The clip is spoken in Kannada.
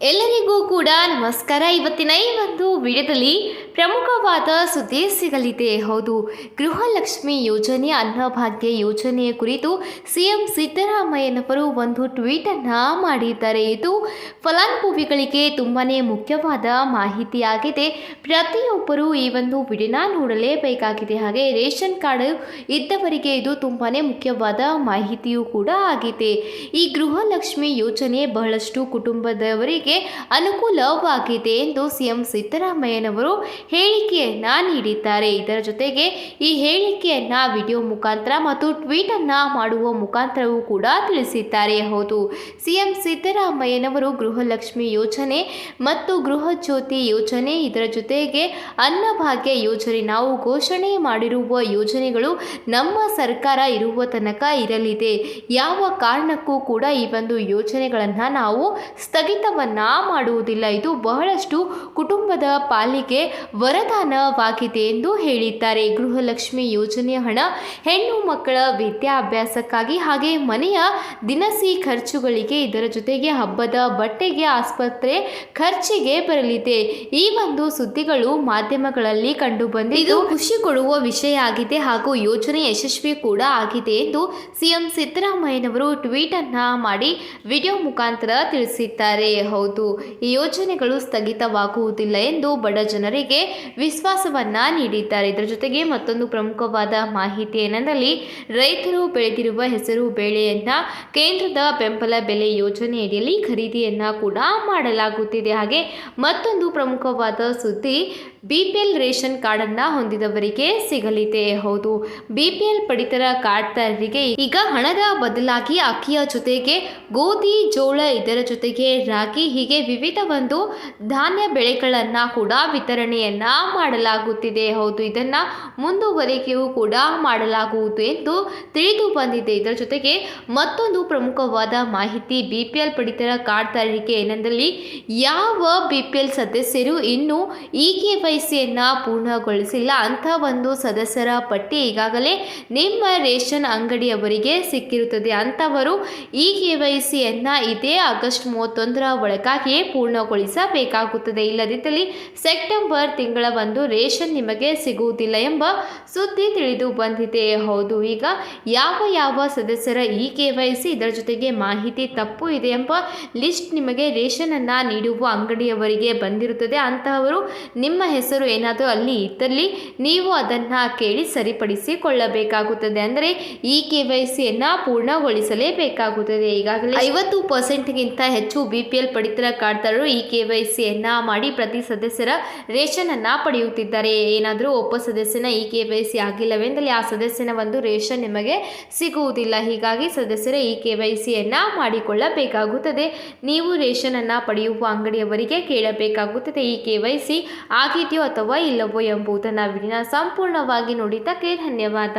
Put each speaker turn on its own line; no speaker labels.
ಎಲ್ಲರಿಗೂ ಕೂಡ ನಮಸ್ಕಾರ. ಇವತ್ತಿನ ಈ ಒಂದು ವಿಡಿಯೋದಲ್ಲಿ ಪ್ರಮುಖವಾದ ಸುದ್ದಿ ಸಿಗಲಿದೆ. ಹೌದು, ಗೃಹಲಕ್ಷ್ಮಿ ಯೋಜನೆ ಅನ್ನಭಾಗ್ಯ ಯೋಜನೆಯ ಕುರಿತು ಸಿಎಂ ಸಿದ್ದರಾಮಯ್ಯನವರು ಒಂದು ಟ್ವೀಟನ್ನು ಮಾಡಿದ್ದಾರೆ. ಇದು ಫಲಾನುಭವಿಗಳಿಗೆ ತುಂಬಾ ಮುಖ್ಯವಾದ ಮಾಹಿತಿಯಾಗಿದೆ. ಪ್ರತಿಯೊಬ್ಬರೂ ಈ ಒಂದು ವಿಡಿಯೋನ ನೋಡಲೇಬೇಕಾಗಿದೆ. ಹಾಗೆ ರೇಷನ್ ಕಾರ್ಡ್ ಇದ್ದವರಿಗೆ ಇದು ತುಂಬಾ ಮುಖ್ಯವಾದ ಮಾಹಿತಿಯೂ ಕೂಡ ಆಗಿದೆ. ಈ ಗೃಹಲಕ್ಷ್ಮಿ ಯೋಜನೆ ಬಹಳಷ್ಟು ಕುಟುಂಬದವರಿಗೆ ಅನುಕೂಲವಾಗಿದೆ ಎಂದು ಸಿಎಂ ಸಿದ್ದರಾಮಯ್ಯನವರು ಹೇಳಿಕೆಯನ್ನ ನೀಡಿದ್ದಾರೆ. ಇದರ ಜೊತೆಗೆ ಈ ಹೇಳಿಕೆಯನ್ನು ವಿಡಿಯೋ ಮುಖಾಂತರ ಮತ್ತು ಟ್ವೀಟನ್ನು ಮಾಡುವ ಮುಖಾಂತರವೂ ಕೂಡ ತಿಳಿಸಿದ್ದಾರೆ. ಹೌದು, ಸಿಎಂ ಸಿದ್ದರಾಮಯ್ಯನವರು ಗೃಹಲಕ್ಷ್ಮಿ ಯೋಜನೆ ಮತ್ತು ಗೃಹ ಜ್ಯೋತಿ ಯೋಜನೆ, ಇದರ ಜೊತೆಗೆ ಅನ್ನಭಾಗ್ಯ ಯೋಜನೆ ನಾವು ಘೋಷಣೆ ಮಾಡಿರುವ ಯೋಜನೆಗಳು ನಮ್ಮ ಸರ್ಕಾರ ಇರುವ ತನಕ ಇರಲಿದೆ. ಯಾವ ಕಾರಣಕ್ಕೂ ಕೂಡ ಈ ಒಂದು ಯೋಜನೆಗಳನ್ನು ನಾವು ಸ್ಥಗಿತವನ್ನ ಮಾಡುವುದಿಲ್ಲ. ಇದು ಬಹಳಷ್ಟು ಕುಟುಂಬದ ಪಾಲಿಗೆ ವರದಾನವಾಗಿದೆ ಎಂದು ಹೇಳಿದ್ದಾರೆ. ಗೃಹಲಕ್ಷ್ಮಿ ಯೋಜನೆಯ ಹಣ ಹೆಣ್ಣು ಮಕ್ಕಳ ವಿದ್ಯಾಭ್ಯಾಸಕ್ಕಾಗಿ ಹಾಗೆ ಮನೆಯ ದಿನಸಿ ಖರ್ಚುಗಳಿಗೆ ಇದರ ಜೊತೆಗೆ ಹಬ್ಬದ ಬಟ್ಟೆಗೆ ಆಸ್ಪತ್ರೆ ಖರ್ಚಿಗೆ ಬರಲಿದೆ. ಈ ಒಂದು ಸುದ್ದಿಗಳು ಮಾಧ್ಯಮಗಳಲ್ಲಿ ಕಂಡು ಬಂದಿದ್ದು ಖುಷಿ ಕೊಡುವ ವಿಷಯ ಆಗಿದೆ ಹಾಗೂ ಯೋಜನೆ ಯಶಸ್ವಿ ಕೂಡ ಆಗಿದೆ ಎಂದು ಸಿಎಂ ಸಿದ್ದರಾಮಯ್ಯನವರು ಟ್ವೀಟ್ ಅನ್ನ ಮಾಡಿ ವಿಡಿಯೋ ಮುಖಾಂತರ ತಿಳಿಸಿದ್ದಾರೆ. ಹೌದು, ಈ ಯೋಜನೆಗಳು ಸ್ಥಗಿತವಾಗುವುದಿಲ್ಲ ಎಂದು ಬಡ ಜನರಿಗೆ ವಿಶ್ವಾಸವನ್ನ ನೀಡಿದ್ದಾರೆ. ಇದರ ಜೊತೆಗೆ ಮತ್ತೊಂದು ಪ್ರಮುಖವಾದ ಮಾಹಿತಿ ಏನೆಂದಲ್ಲಿ ರೈತರು ಬೆಳೆದಿರುವ ಹೆಸರು ಬೇಳೆಯನ್ನ ಕೇಂದ್ರದ ಬೆಂಬಲ ಬೆಲೆ ಯೋಜನೆಯಡಿಯಲ್ಲಿ ಖರೀದಿಯನ್ನ ಕೂಡ ಮಾಡಲಾಗುತ್ತಿದೆ. ಹಾಗೆ ಮತ್ತೊಂದು ಪ್ರಮುಖವಾದ ಸುದ್ದಿ ಬಿಪಿಎಲ್ ರೇಷನ್ ಕಾರ್ಡನ್ನು ಹೊಂದಿದವರಿಗೆ ಸಿಗಲಿದೆ. ಹೌದು, ಬಿಪಿಎಲ್ ಪಡಿತರ ಕಾರ್ಡ್ದಾರರಿಗೆ ಈಗ ಹಣದ ಬದಲಾಗಿ ಅಕ್ಕಿಯ ಜೊತೆಗೆ ಗೋಧಿ, ಜೋಳ ಇದರ ಜೊತೆಗೆ ರಾಗಿ, ಹೀಗೆ ವಿವಿಧ ಒಂದು ಧಾನ್ಯ ಬೆಳೆಗಳನ್ನು ಕೂಡ ವಿತರಣೆಯನ್ನ ಮಾಡಲಾಗುತ್ತಿದೆ. ಹೌದು, ಇದನ್ನು ಮುಂದುವರಿಕೆಯೂ ಕೂಡ ಮಾಡಲಾಗುವುದು ಎಂದು ತಿಳಿದು ಬಂದಿದೆ. ಇದರ ಜೊತೆಗೆ ಮತ್ತೊಂದು ಪ್ರಮುಖವಾದ ಮಾಹಿತಿ, ಬಿಪಿಎಲ್ ಪಡಿತರ ಕಾರ್ಡ್ದಾರರಿಗೆ ಏನೆಂದಲ್ಲಿ ಯಾವ ಬಿಪಿಎಲ್ ಸದಸ್ಯರು ಇನ್ನು ಇ ಕೆ ವೈ ಸಿಯನ್ನು ಪೂರ್ಣಗೊಳಿಸಿಲ್ಲ. ಅಂಥ ಒಂದು ಸದಸ್ಯರ ಪಟ್ಟಿ ಈಗಾಗಲೇ ನಿಮ್ಮ ರೇಷನ್ ಅಂಗಡಿಯವರಿಗೆ ಸಿಕ್ಕಿರುತ್ತದೆ. ಅಂಥವರು ಈ ಕೆ ವೈ ಇದೇ ಆಗಸ್ಟ್ ಮೂವತ್ತೊಂದರ ಒಳಗಾಗಿಯೇ ಪೂರ್ಣಗೊಳಿಸಬೇಕಾಗುತ್ತದೆ. ಇಲ್ಲದಿದ್ದಲ್ಲಿ ಸೆಪ್ಟೆಂಬರ್ ತಿಂಗಳ ಒಂದು ರೇಷನ್ ನಿಮಗೆ ಸಿಗುವುದಿಲ್ಲ ಎಂಬ ಸುದ್ದಿ ತಿಳಿದು ಬಂದಿದೆ. ಹೌದು, ಈಗ ಯಾವ ಯಾವ ಸದಸ್ಯರ ಇ ಕೆ ವೈ ಇದರ ಜೊತೆಗೆ ಮಾಹಿತಿ ತಪ್ಪು ಇದೆ ಎಂಬ ಲಿಸ್ಟ್ ನಿಮಗೆ ರೇಷನ್ ಅನ್ನ ನೀಡುವ ಅಂಗಡಿಯವರಿಗೆ ಬಂದಿರುತ್ತದೆ. ಅಂತಹವರು ನಿಮ್ಮ ಹೆಸರು ಏನಾದರೂ ಅಲ್ಲಿ ಇದ್ದಲ್ಲಿ ನೀವು ಅದನ್ನು ಕೇಳಿ ಸರಿಪಡಿಸಿಕೊಳ್ಳಬೇಕಾಗುತ್ತದೆ. ಅಂದರೆ ಈ ಕೆ ವೈ ಸಿಯನ್ನು ಪೂರ್ಣಗೊಳಿಸಲೇಬೇಕಾಗುತ್ತದೆ. ಈಗಾಗಲೇ ಐವತ್ತು ಪರ್ಸೆಂಟ್ಗಿಂತ ಹೆಚ್ಚು ಬಿ ಪಿ ಎಲ್ ಪಡಿತರ ಕಾರ್ಡ್ದಾರರು ಈ ಕೆ ವೈ ಸಿಯನ್ನು ಮಾಡಿ ಪ್ರತಿ ಸದಸ್ಯರ ರೇಷನನ್ನು ಪಡೆಯುತ್ತಿದ್ದಾರೆ. ಏನಾದರೂ ಒಬ್ಬ ಸದಸ್ಯನ ಈ ಕೆ ವೈ ಸಿ ಆಗಿಲ್ಲವೆಂದಲ್ಲಿ ಆ ಸದಸ್ಯನ ಒಂದು ರೇಷನ್ ನಿಮಗೆ ಸಿಗುವುದಿಲ್ಲ. ಹೀಗಾಗಿ ಸದಸ್ಯರ ಈ ಕೆ ವೈ ಸಿಯನ್ನು ಮಾಡಿಕೊಳ್ಳಬೇಕಾಗುತ್ತದೆ. ನೀವು ರೇಷನನ್ನು ಪಡೆಯುವ ಅಂಗಡಿಯವರಿಗೆ ಕೇಳಬೇಕಾಗುತ್ತದೆ. ಈ ಕೆ ವೈ ಸಿ ಆಗಿದೆಯೋ ಅಥವಾ ಇಲ್ಲವೋ ಎಂಬುದನ್ನು ವಿಡಿಯೋನ ಸಂಪೂರ್ಣವಾಗಿ ನೋಡಿದ್ದಕ್ಕೆ ಧನ್ಯವಾದ